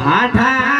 आठा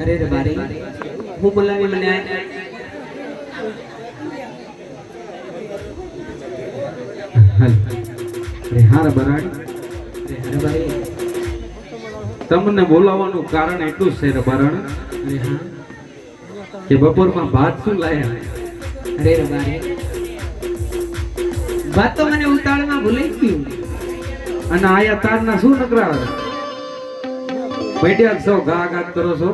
અરે રે બારી હું બોલાવી મને. અરે બરાડ અરે બારી તમને બોલાવવાનું કારણ એટલું છે રે બરાડ અરે હા. કે બપોરમાં ભાત શું લાયા? અરે રે બારી વાત તો મને ઉતાળમાં ભૂલાઈ ગયું. અને આયા તારના શું નકરા? બેઠ્યા છો ગા ગા કરો છો.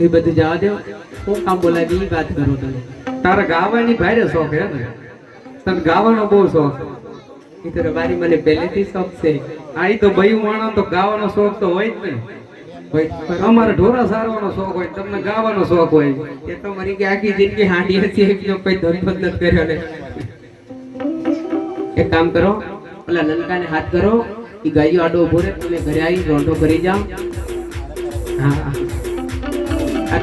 એ બધું જવા દો. હું કામ બોલાવી એ વાત કરું તને. તારા ગાવાની ભારે શોખ હે ને. તને ગાવાનો બહુ શોખ. એ તો મારી મને પહેલેથી શોખ છે. આ તો ભાઈ માણો તો ગાવાનો શોખ તો હોય જ ને. અમારે ઢોરા સારવાનો શોખ હોય, તમને ગાવાનો શોખ હોય. એ તો મરી કે આખી જિંદગી હાંડી હતી એકનો કોઈ ધંધો જ નથી કર્યો ને. એક કામ કરો ઓલા લલકાને હાથ કરો. એ ગાયો આડો ઊભો રહે, તમે ઘરે આવી રોંઢો કરી જાઓ. હા.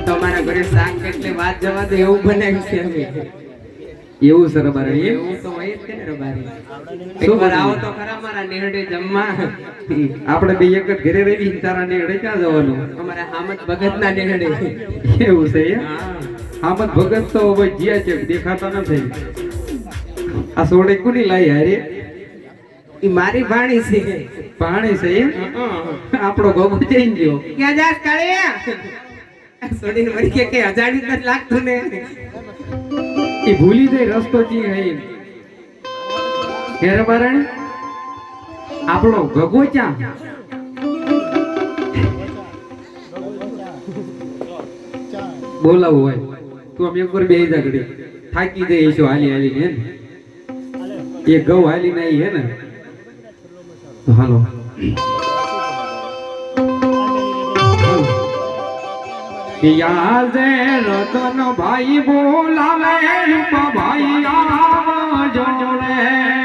તમારા ઘરે શાક એટલે વાત જવા દે એવું બનાવ્યું છે અમે. એવું સર અમારે એવું તો હોય જ છે ને રબારી. શું આવો તો ખરા મારા નેહડે જમવા. આપણે બે એક જ ઘરે રહી તારા નીકળે ક્યાં જવાનું? અમારા હામદ ભગત ના નેહડે એવું છે એમ? હા. ભગત તો ભાઈ જીયા છે દેખાતા નથી. આ સોડે કોની લાઈ હારે? મારી ભાણી છે. ભાણી છે આપણો ગોગો જઈ ગયો. ક્યાં જાસ કાળિયા? છોડીને મરી ગયા કે અજાણી નથી લાગતું ને એ ભૂલી જાય રસ્તો જી હઈ ઘેર બારણ આપણો ગગો ચા બોલાવું હોય. તું આમ ઉપર બે ઘડી થાકી જઈએ છો હાલી હાલી ને? એ ઘઉં હાલી નહીં હે ને? હાલો. યાદે રતન ભાઈ બોલાવે ભાઈ આવજો રે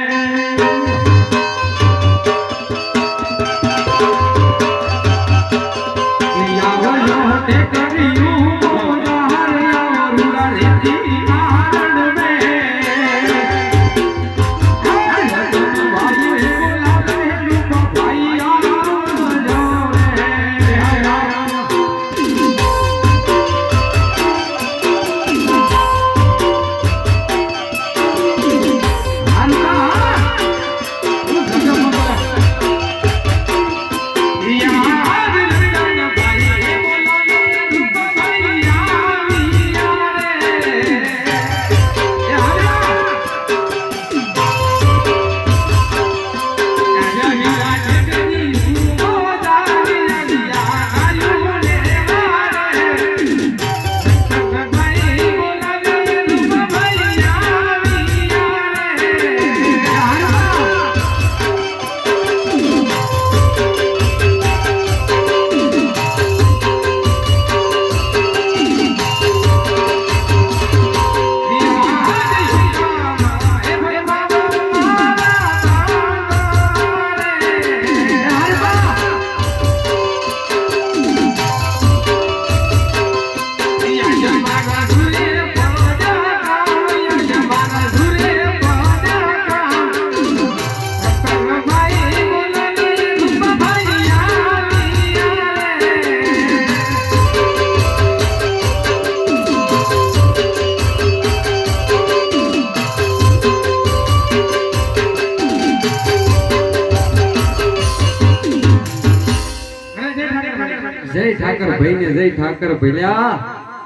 ભાઈ ને જય ઠાકર ભલ્યા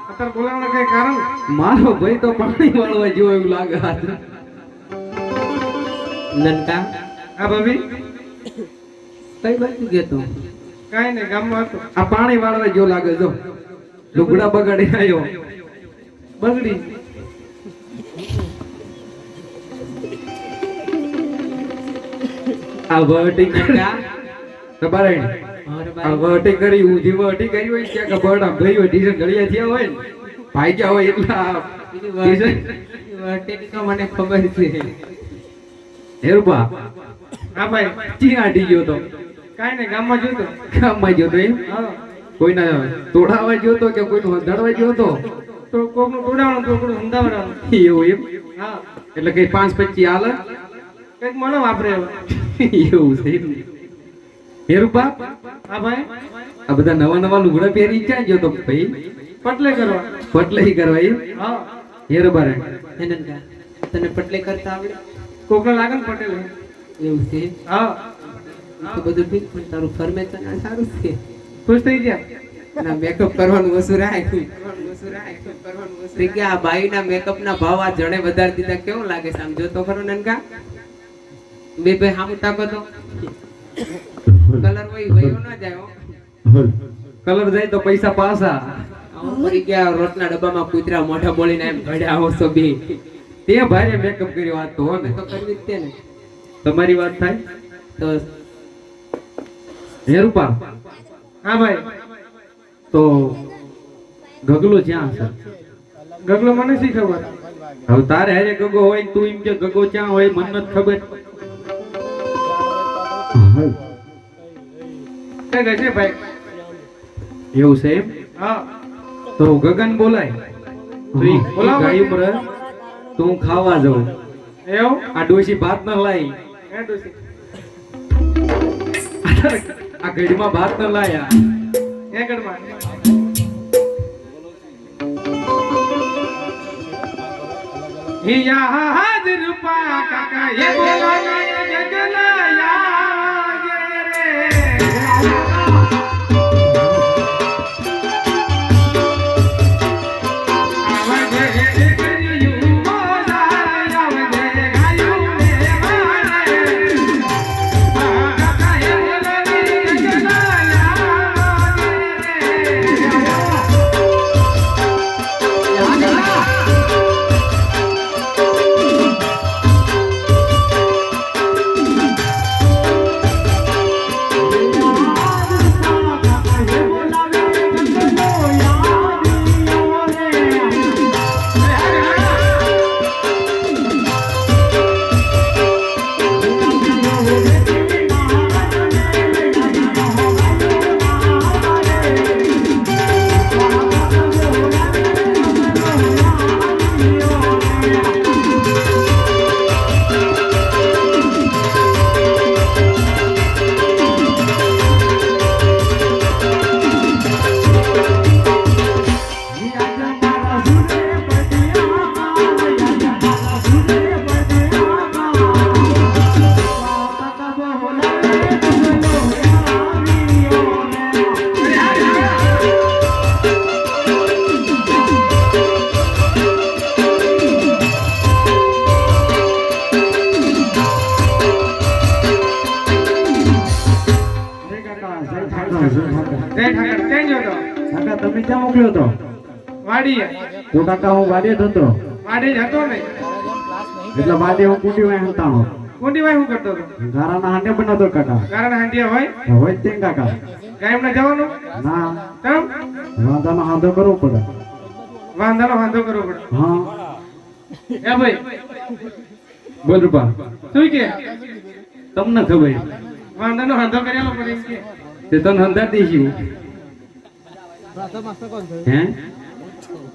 અત્યારે બોલાવવાનું કઈ કારણ? મારો ભાઈ તો પાણી વાળવા જેવો એવું લાગે નનકા. આ ભાભી? કઈ બાજુ ગયો તો? કઈ ને ગામમાં હતો. આ પાણી વાળવા જેવો લાગે જો. લુગડા બગાડી આવ્યો. બગડી. આ વહટી નનકા તમારે બાઈ કરી ઊંધી વહટી કરી હોય બળ ભાઈ હોય ડીઝલ ગળિયા થયા હોય ને ભાગ્યા હોય એટલા તો મને ખબર છે? હેરુપા હા ભાઈ ચી આટી ગયો તો. કાંઈ નહીં ગામમાં જોતો ગામમાં ગયો તો એમ? હા. કોઈના તોડાવા ગયો તો કે કોઈનું હંધાડવા ગયો તો? તો કોકનું તોડાવવાનું તો હંધાવડાવવાનું એવું એમ? હા. એટલે કઈ પાંચ પચી હાલ કંઈક મને વાપરે એવું છે એમ. હેરુપા આ ભાઈ આ બધા નવા નવા લુગડા પહેરી ક્યાં ગયો તો ભાઈ? પટલે કરવા. પટલાઈ કરવા એમ? હે. રૂપા રે તને પટલે કરતા આવડે? કોકને લાગે ને પટેલ. એવું છે? હા. તો બધું ઠીક પણ તારું ફરમેશન આ સારું છે. ખુશ થઈ ગયા? ના મેકઅપ કરવાનું વસુ રાખ કરવાનું આ આ બાઈના મેકઅપ ના ભાવ આ જણે વધારી દીધા. કેવું લાગે છે આમ? જો તો ખરો નનકા બે ભાઈ હામું તાકો તો. કલર હોય વયો ના જાય કલર જાય તો પૈસા પાસા મરી ગયા રોટના ડબ્બામાં કૂતરા મોઢા બોલીને એમ ઘડ્યા હો સભી તે ભારે મેકઅપ કર્યો વાત તો ને. તો કરવી જ તે ને. તમારી વાત થાય? તો હેરુપા હા ભાઈ. તો ગગલો જ્યાં છે? ગગલો મને શી ખબર? હવે તારે હારે ગગો હોય તું એમ કે ગગો ક્યાં હોય મને નથી ખબર. કઈ ગજે ભાઈ? એવું છે એમ? હા. તો ગગન બોલાય. તો ઈ ગાય ઉપર તો હું ખાવા જાઉં. એવું? આ ડોસી ભાત ન લાઈ હે ડોસી આ ગઢમાં ભાત ન લાયા હે ગઢમાં? હિયા હાજર પા કાકા એ બોલાના રે વાડીએ તો કાકા હું વાડીએ જ હતો. વાડી જ હતો ને? એટલે વાડીએ હું કુટી માં હંતાણો કોટી વાય હું કરતો હતો? ગારાના હાંડે બનાવતો કાકા. કારણ હાંડિયા હોય? હોય તે ને કાકા. ગાયમને જવાનું? ના. તમ? વાંધાનો હાંધો કરવો પડે. વાંધાનો હાંધો કરવો પડે. હા. એ ભાઈ બોલ રૂપા. શું કે? તમને ખબર. વાંધાનો વાંધો કરેલો પડે કે. તે તને હંધાર દઈશું હે?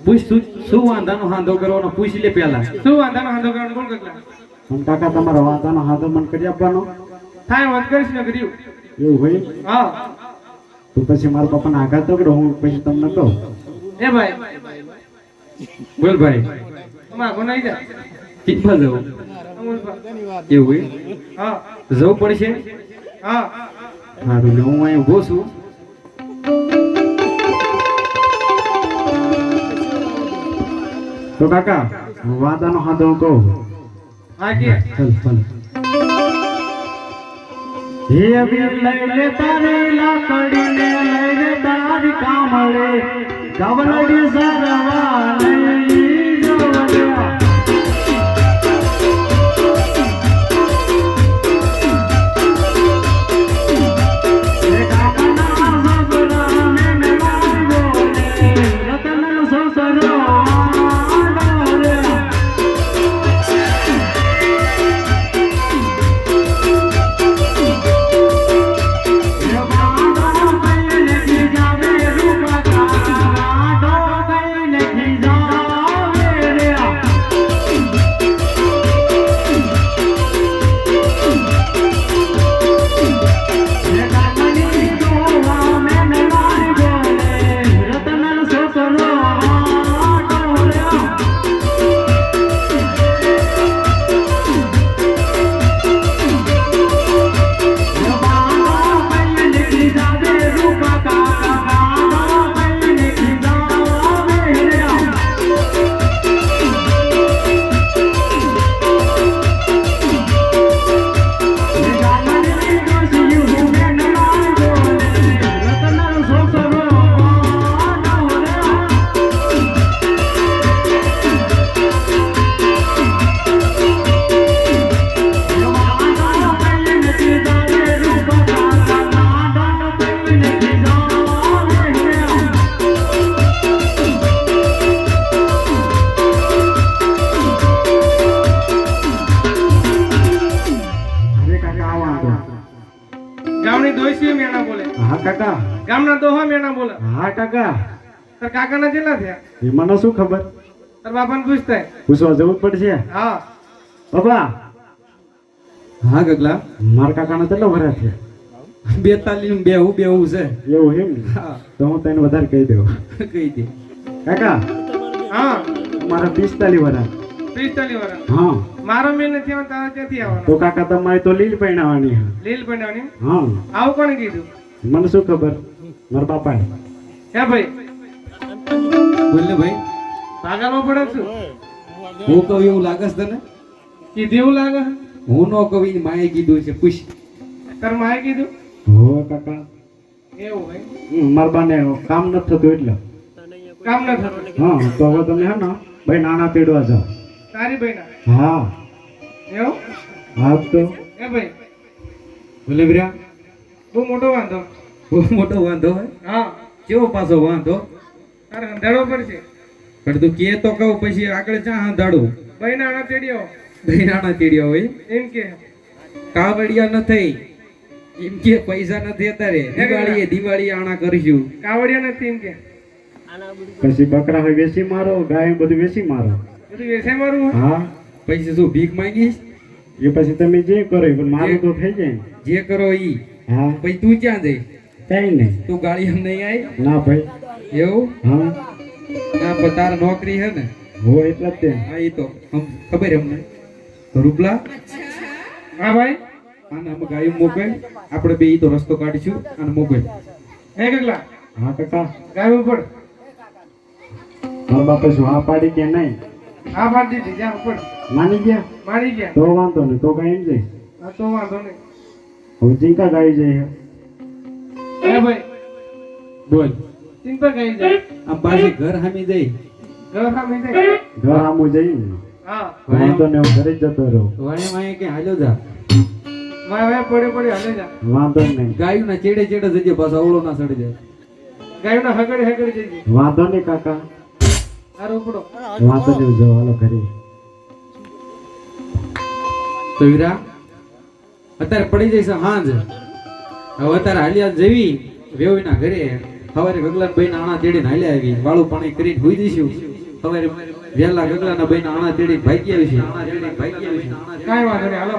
પૂછ શું શું વાંધાનો હાંધો કરવાનો? પૂછ લે પેલા શું વાંધાનો વાંધો કરવાનો? બોલ કેટલા પણ કાકા તમારો વાંધાનો હાંધો મને કરી આપવાનો? થાય વાત કરીશ ને કર્યું એવું હોય? હા. તો પછી મારા પપ્પાને આઘાત કરો હું પછી તમને કહું. એ ભાઈ. બોલ ભાઈ. તમારા નહીં જા. કેટલા જવું? એવું હોય? હા. જવું પડશે? હા. સારું હું અહીં ઊભો છું. તો કાકા હું વાંધાનો હાંધો હું કહું. હા ચાલ ચાલ. હે વીર લઈ લે તારે લાકડી ને લઈ લે તારી કામળે. ગવલડી સરવા લઈ ગામની દોઈસી મેણા બોલે. હા કાકા. ગામના દોહા મેણા બોલે. હા કાકા. તાર કાકાના કેટલા થયા? એ મને શું ખબર? તાર બાપાને પૂછતા પૂછવા જવું પડશે. હા. બાબા હા ગગલા. મારા કાકાના કેટલો વરા છે બેતાલીસ એવું એમ ને? તો હું તને વધારે કહી દઉં. કહી દે. કાકા. હા. મારા પિસ્તાલીસ વરા પિસ્તાલીસ વર્ષ. હા. મારો મેલ નથી આવવાનો તારે ક્યાંથી આવવાનો? તો કાકા તમારે તો લીલ પહેણાવાની હા. લીલ બનાવવાની હા. આવું કોણે કીધું? મને શું ખબર? મારા બાપાએ હે ભાઈ. બોલ ભાઈ. ભાગાનો પડે છું? હું કહું એવું લાગે છે તને? કીધું એવું લાગે? હું નો કહું માએ કીધું છે પૂછ. તાર માએ કીધું? હો કાકા. એવું હોય? હમ, મારા બાને કામ નથી થતું એટલે. કામ ન થતું? હા તો હવે તમે હે ને ભાઈ નાણા તેડવા જાઓ. તારી બહેના હા. એવું? હા તો? એ ભાઈ. બોલે બ્રા બહુ મોટો વાંધો. બહુ મોટો વાંધો હોય હા. કેવો પાછો વાંધો? તારે અંધાડો પડશે. પણ તું કે તો કહું પછી આગળ ચા હંધાડું બહેના આના તેડીઓ દહીરાણા તેડ્યો હોય એમ કે. કાવડિયા ન થઈ. એમ કે પૈસા નથી અત્યારે. દિવાળીએ દિવાળી આણા કરીશું. કાવડિયા નથી એમ કે. પછી બકરા હોય વેચી મારો ગાય બધું વેસી મારો. વેસે મારું હા. પૈસા શું ભીખ માંગીશ? એ પછી તમે જે કરો એ પણ મારું તો થઈ જાય જે કરો ઈ. હા. પછી તું ક્યાં જઈશ? કઈ નહીં. તું ગાડી એમ નહીં આવી ના ભાઈ. એવું? હા. ના પણ તારા નોકરી હે ને. હો એટલે જ હા એ તો. ખબર હે અમને? રૂપલા? હા ભાઈ. અને અમે ગાડી મોકલ આપણે બે ઈ તો રસ્તો કાઢીશું અને મોકલ હે કેટલા હા કાકા. ગાય પડ મારા બાપે શું હા પાડી કે નહીં? હા પાડી દીધી જા ઉપર. માની ગયા? માની ગયા. તો વાંધો નહીં તો કઈ એમ જઈશ હા તો વાંધો નહીં. હવે ચિંતા ગાઈ જઈએ એ ભાઈ બોલ. ચિંતા ગાઈ જાય. આમ પાછી ઘર હામી જઈ ઘર હામી જઈ ઘર આમું જઈને હા. વાંધો ને હું ઘરે જતો રહું. વાણી વાણે કે હાલ્યો જા. હવે પડે પડે હાલે જા. વાંધો નહીં. ગાયું ના ચેડે ચેડે જજે પાછો અવળો ના સડી જાય. ગાયું ના હગડે હગડે જજે. વાંધો નહીં કાકા. આ રોપડો જો હાલો ઘરે. તો વીરા અત્યારે પડી જઈશ હાંજ. હવે અત્યારે હાલ્યા જેવી વેવીના ઘરે સવારે ગગલા ભાઈ આણા તેડીને હાલ્યા આવી. વાળું પાણી કરીને હોઈ દઈશું સવારે વહેલા ગગલાના ભાઈ આણા તેડી ભાગી આવીશું આણા તેડી ભાગી આવીશું કાંઈ વાંધો નહીં હાલો.